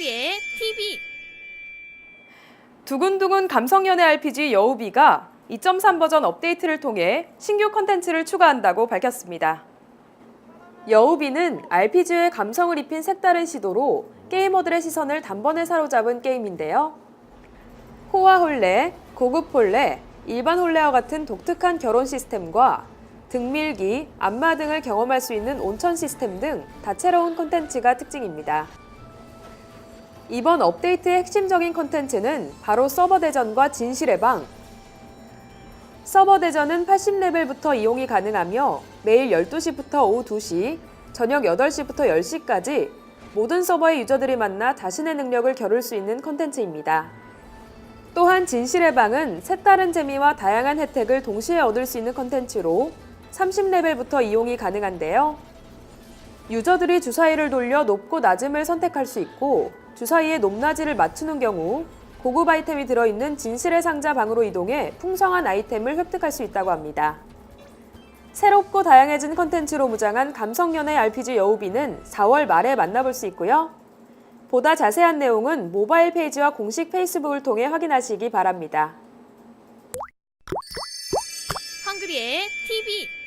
헝그리의 TV 두근두근 감성연애 RPG 여우비가 2.3 버전 업데이트를 통해 신규 컨텐츠를 추가한다고 밝혔습니다. 여우비는 RPG의 감성을 입힌 색다른 시도로 게이머들의 시선을 단번에 사로잡은 게임인데요. 호화 홀레, 고급 홀레, 일반 홀레와 같은 독특한 결혼 시스템과 등밀기, 안마 등을 경험할 수 있는 온천 시스템 등 다채로운 콘텐츠가 특징입니다. 이번 업데이트의 핵심적인 콘텐츠는 바로 서버 대전과 진실의 방. 서버 대전은 80레벨부터 이용이 가능하며 매일 12시부터 오후 2시, 저녁 8시부터 10시까지 모든 서버의 유저들이 만나 자신의 능력을 겨룰 수 있는 콘텐츠입니다. 또한 진실의 방은 색다른 재미와 다양한 혜택을 동시에 얻을 수 있는 콘텐츠로 30레벨부터 이용이 가능한데요. 유저들이 주사위를 돌려 높고 낮음을 선택할 수 있고 주사위의 높낮이를 맞추는 경우 고급 아이템이 들어있는 진실의 상자 방으로 이동해 풍성한 아이템을 획득할 수 있다고 합니다. 새롭고 다양해진 컨텐츠로 무장한 감성연애 RPG 여우비는 4월 말에 만나볼 수 있고요. 보다 자세한 내용은 모바일 페이지와 공식 페이스북을 통해 확인하시기 바랍니다. 헝그리의 TV